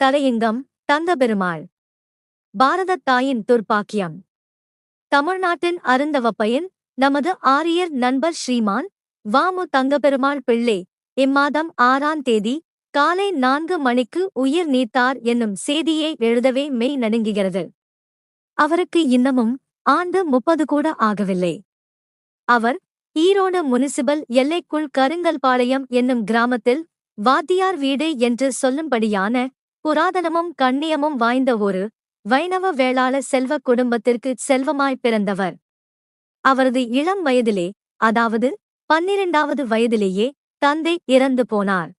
தலையங்கம் தங்கபெருமாள் பாரதத் தாயின் துர்ப்பாக்கியம். தமிழ்நாட்டின் அருந்தவப்பையன் நமது ஆரியர் நண்பர் ஸ்ரீமான் வாமு தங்கபெருமாள் பிள்ளை. இம்மாதம் ஆறாம் தேதி காலை நான்கு மணிக்கு உயிர் நீத்தார் என்னும் செய்தியை எழுதவே மெய் நடுங்குகிறது. அவருக்கு இன்னமும் ஆண்டு முப்பது கூட ஆகவில்லை. அவர் ஈரோடு முனிசிபல் எல்லைக்குள் கருங்கல்பாளையம் என்னும் கிராமத்தில் வாத்தியார் வீடு என்று சொல்லும்படியான புராதனமும் கண்ணியமும் வாய்ந்த ஒரு வைணவ வேளாள செல்வ குடும்பத்திற்கு செல்வமாய் பிறந்தவர். அவரது இளம் வயதிலே அதாவது பன்னிரண்டாவது வயதிலேயே தந்தை இறந்து போனார்.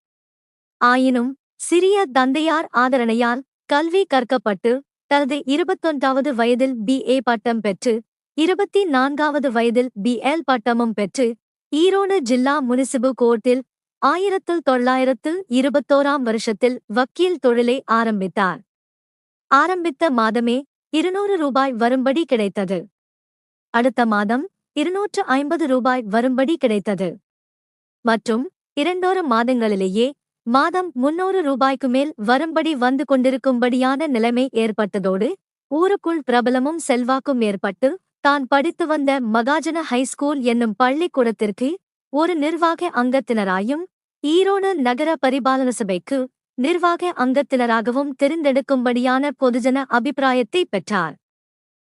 ஆயினும் சிறிய தந்தையார் ஆதரணையால் கல்வி கற்கப்பட்டு தனது இருபத்தொன்றாவது வயதில் பி. ஏ. பட்டம் பெற்று இருபத்தி நான்காவது வயதில் பி. எல். பட்டமும் பெற்று ஈரோடு ஜில்லா முனிசிபு கோர்ட்டில் ஆயிரத்து தொள்ளாயிரத்து இருபத்தோராம் வருஷத்தில் வக்கீல் தொழிலை ஆரம்பித்தார். ஆரம்பித்த மாதமே இருநூறு ரூபாய் வரும்படி கிடைத்தது. அடுத்த மாதம் இருநூற்று ஐம்பது ரூபாய் வரும்படி கிடைத்தது. மற்றும் இரண்டோரு மாதங்களிலேயே மாதம் முன்னூறு ரூபாய்க்கு மேல் வரும்படி வந்து கொண்டிருக்கும்படியான நிலைமை ஏற்பட்டதோடு ஊருக்குள் பிரபலமும் செல்வாக்கும் ஏற்பட்டு தான் படித்து வந்த மகாஜன ஹைஸ்கூல் என்னும் பள்ளிக்கூடத்திற்கு ஒரு நிர்வாக அங்கத்தினராயும் ஈரோடு நகர பரிபாலன சபைக்கு நிர்வாக அங்கத்தினராகவும் தெரிந்தெடுக்கும்படியான பொதுஜன அபிப்பிராயத்தை பெற்றார்.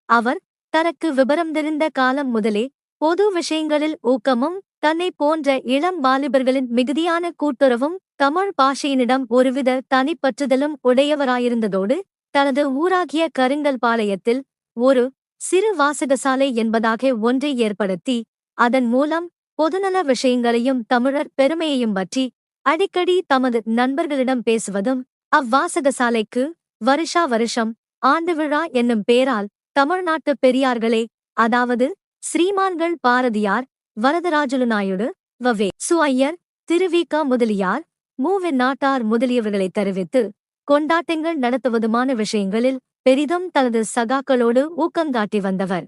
அவர் தனக்கு விபரம் தெரிந்த காலம் முதலே பொது விஷயங்களில் ஊக்கமும் தன்னை போன்ற இளம் வாலிபர்களின் மிகுதியான கூட்டுறவும் தமிழ் பாஷையினிடம் ஒருவித தனிப்பற்றுதலும் உடையவராயிருந்ததோடு தனது ஊராகிய கருங்கல்பாளையத்தில் ஒரு சிறு வாசகசாலை என்பதாக ஒன்றை ஏற்படுத்தி அதன் மூலம் பொதுநல விஷயங்களையும் தமிழர் பெருமையையும் பற்றி அடிக்கடி தமது நண்பர்களிடம் பேசுவதும் அவ்வாசகசாலைக்கு வருஷா வருஷம் ஆண்டு விழா என்னும் பெயரால் தமிழ்நாட்டு பெரியார்களே அதாவது ஸ்ரீமான்கள் பாரதியார் வரதராஜுலு நாயுடு வவே சு ஐயர் திருவிக முதலியார் மூவின் நாட்டார் முதலியவர்களை தெரிவித்து கொண்டாட்டங்கள் நடத்துவதுமான விஷயங்களில் பெரிதும் தனது சகாக்களோடு ஊக்கங்காட்டி வந்தவர்.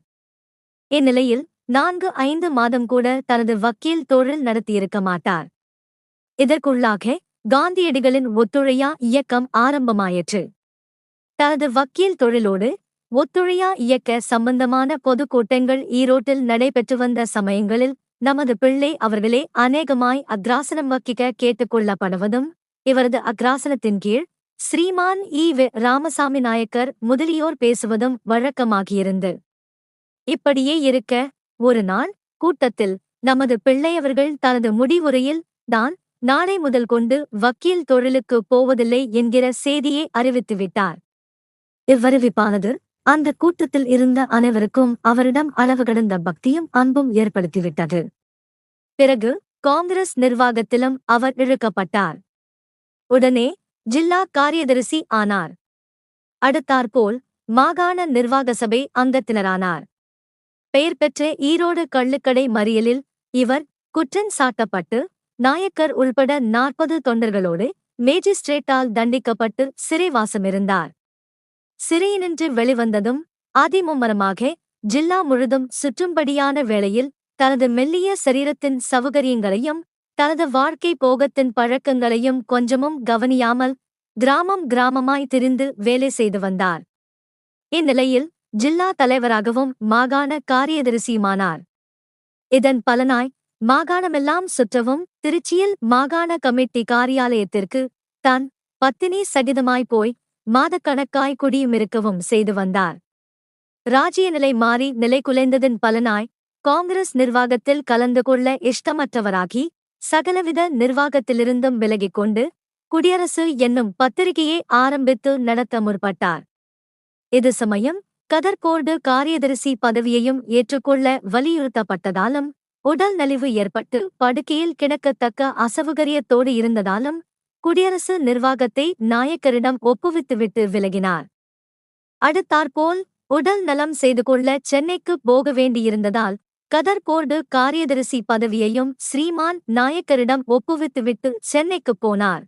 இந்நிலையில் நான்கு ஐந்து மாதம் கூட தனது வக்கீல் தொழில் நடத்தியிருக்க மாட்டார். இதற்குள்ளாக காந்தியடிகளின் ஒத்துழையா இயக்கம் ஆரம்பமாயிற்று. தனது வக்கீல் தொழிலோடு ஒத்துழையா இயக்க சம்பந்தமான பொதுக்கூட்டங்கள் ஈரோட்டில் நடைபெற்று வந்த சமயங்களில் நமது பிள்ளை அவர்களே அநேகமாய் அக்ராசனம் வக்கிக்க கேட்டுக்கொள்ளப்படுவதும் இவரது அக்ராசனத்தின் கீழ் ஸ்ரீமான் ஈ வெ. ராமசாமி நாயக்கர் முதலியோர் பேசுவதும் வழக்கமாகியிருந்து. இப்படியே இருக்க ஒரு நாள் கூட்டத்தில் நமது பிள்ளையவர்கள் தனது முடிவுரையில் தான் நாளை முதல் கொண்டு வக்கீல் தொழிலுக்கு போவதில்லை என்கிற செய்தியை அறிவித்துவிட்டார் இவ்வறிவிப்பானது அந்த கூட்டத்தில் இருந்த அனைவருக்கும் அவரிடம் அளவு கடந்த பக்தியும் அன்பும் ஏற்படுத்திவிட்டது பிறகு காங்கிரஸ் நிர்வாகத்திலும் அவர் இழுக்கப்பட்டார். உடனே ஜில்லா காரியதரிசி ஆனார். அடுத்தாற்போல் மாகாண நிர்வாக சபை அங்கத்தினரானார். பெயர் பெற்ற ஈரோடு கள்ளுக்கடை மறியலில் இவர் குற்றம் சாட்டப்பட்டு நாயக்கர் உள்பட நாற்பது தொண்டர்களோடு மேஜிஸ்ட்ரேட்டால் தண்டிக்கப்பட்டு சிறைவாசமிருந்தார். சிறையினின்று வெளிவந்ததும் அதிமும்மரமாக ஜில்லா முழுதும் சுற்றும்படியான வேளையில் தனது மெல்லிய சரீரத்தின் சௌகரியங்களையும் தனது வாழ்க்கை போகத்தின் பழக்கங்களையும் கொஞ்சமும் கவனியாமல் கிராமம் கிராமமாய் திரிந்து வேலை செய்து வந்தார். இந்நிலையில் ஜில்லா தலைவராகவும் மாகாண காரியதரிசியுமானார். இதன் பலனாய் மாகாணமெல்லாம் சுற்றவும் திருச்சியில் மாகாண கமிட்டி காரியாலயத்திற்கு தான் பத்தினி சகிதமாய் போய் மாதக்கணக்காய் குடியுமிருக்கவும் செய்து வந்தார். ராஜ்ய நிலை மாறி நிலை குலைந்ததின் பலனாய் காங்கிரஸ் நிர்வாகத்தில் கலந்து கொள்ள இஷ்டமற்றவராகி சகலவித நிர்வாகத்திலிருந்தும் விலகிக் கொண்டு குடியரசு என்னும் பத்திரிகையை ஆரம்பித்து நடத்த முற்பட்டார். இது சமயம் கதர்போர்டு காரியதரிசி பதவியையும் ஏற்றுக்கொள்ள வலியுறுத்தப்பட்டதாலும் உடல் நலிவு ஏற்பட்டு படுக்கையில் கிடக்கத்தக்க அசவுகரியத்தோடு இருந்ததாலும் குடியரசு நிர்வாகத்தை நாயக்கரிடம் ஒப்புவித்துவிட்டு விலகினார். அடுத்தாற்போல் உடல் நலம் செய்து கொள்ள சென்னைக்கு போக வேண்டியிருந்ததால் கதர் காரியதரிசி பதவியையும் ஸ்ரீமான் நாயக்கரிடம் ஒப்புவித்துவிட்டு சென்னைக்குப் போனார்.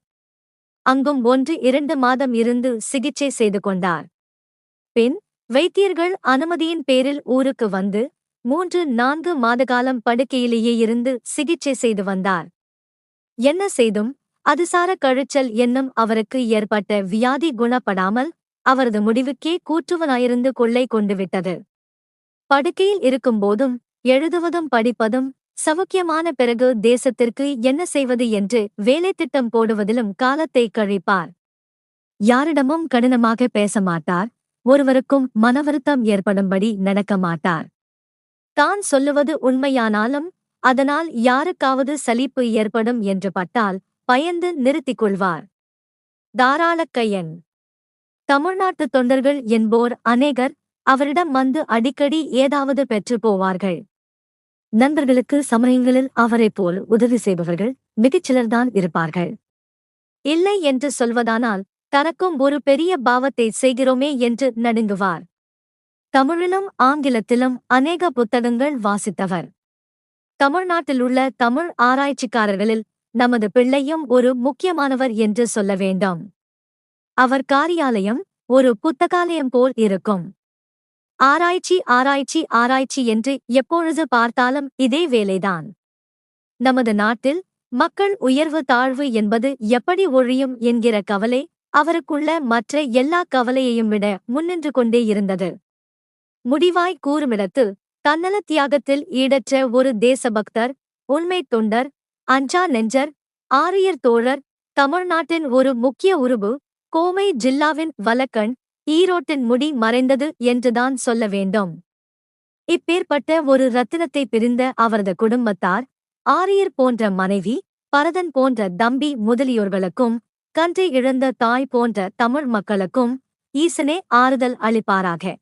அங்கும் ஒன்று இரண்டு மாதம் இருந்து சிகிச்சை செய்து கொண்டார். பின் வைத்தியர்கள் அனுமதியின் பேரில் ஊருக்கு வந்து மூன்று நான்கு மாதகாலம் படுக்கையிலேயே இருந்து சிகிச்சை செய்து வந்தார். என்ன செய்தும் அதுசார கழிச்சல் என்னும் அவருக்கு ஏற்பட்ட வியாதி குணப்படாமல் அவரது முடிவுக்கே கூற்றுவனாயிருந்து கொள்ளை கொண்டுவிட்டது. படுக்கையில் இருக்கும்போதும் எழுதுவதும் படிப்பதும் சவுக்கியமான பிறகு தேசத்திற்கு என்ன செய்வது என்று வேலை திட்டம் போடுவதிலும் காலத்தை கழிப்பார். யாரிடமும் கடினமாக பேச மாட்டார். ஒருவருக்கும் மனவருத்தம் ஏற்படும்படி நடக்க மாட்டார். தான் சொல்லுவது உண்மையானாலும் அதனால் யாருக்காவது சலிப்பு ஏற்படும் என்று பட்டால் பயந்து நிறுத்திக் கொள்வார். தாராளக்கையன் தமிழ்நாட்டு தொண்டர்கள் என்போர் அநேகர் அவரிடம் வந்து அடிக்கடி ஏதாவது பெற்று போவார்கள். நண்பர்களுக்கு சமயங்களில் அவரைப் போல் உதவி செய்பவர்கள் மிகச்சிலர்தான் இருப்பார்கள். இல்லை என்று சொல்வதானால் தனக்கும் ஒரு பெரிய பாவத்தை செய்கிறோமே என்று நடுங்குவார். தமிழிலும் ஆங்கிலத்திலும் அநேக புத்தகங்கள் வாசித்தவர். தமிழ்நாட்டிலுள்ள தமிழ் ஆராய்ச்சிக்காரர்களில் நமது பிள்ளையும் ஒரு முக்கியமானவர் என்று சொல்ல வேண்டும். அவர் காரியாலயம் ஒரு புத்தகாலயம் போல் இருக்கும். ஆராய்ச்சி ஆராய்ச்சி ஆராய்ச்சி என்று எப்பொழுது பார்த்தாலும் இதே வேலைதான். நமது நாட்டில் மக்கள் உயர்வு தாழ்வு என்பது எப்படி ஒழியும் என்கிற கவலை அவருக்குள்ள மற்ற எல்லா கவலையையும் விட முன்னின்று கொண்டே இருந்தது. முடிவாய் கூறுமிடத்து தன்னல தியாகத்தில் ஈடற்ற ஒரு தேசபக்தர் உண்மை தொண்டர் அஞ்சா நெஞ்சர் ஆரியர் தோழர் தமிழ்நாட்டின் ஒரு முக்கிய உருவு கோமை ஜில்லாவின் வலக்கண் ஈரோட்டின் முடி மறைந்தது என்றுதான் சொல்ல வேண்டும். இப்பேற்பட்ட ஒரு ரத்தினத்தை பிரிந்த அவரது குடும்பத்தார் ஆரியர் போன்ற மனைவி பரதன் போன்ற தம்பி முதலியோர்களுக்கும் கன்றை இழந்த தாய் போன்ற தமிழ் மக்களுக்கும் ஈசனே ஆறுதல் அளிப்பாராக.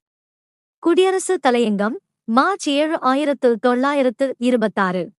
குடியரசு தலையங்கம் மார்ச் ஏழு ஆயிரத்து தொள்ளாயிரத்து இருபத்தாறு.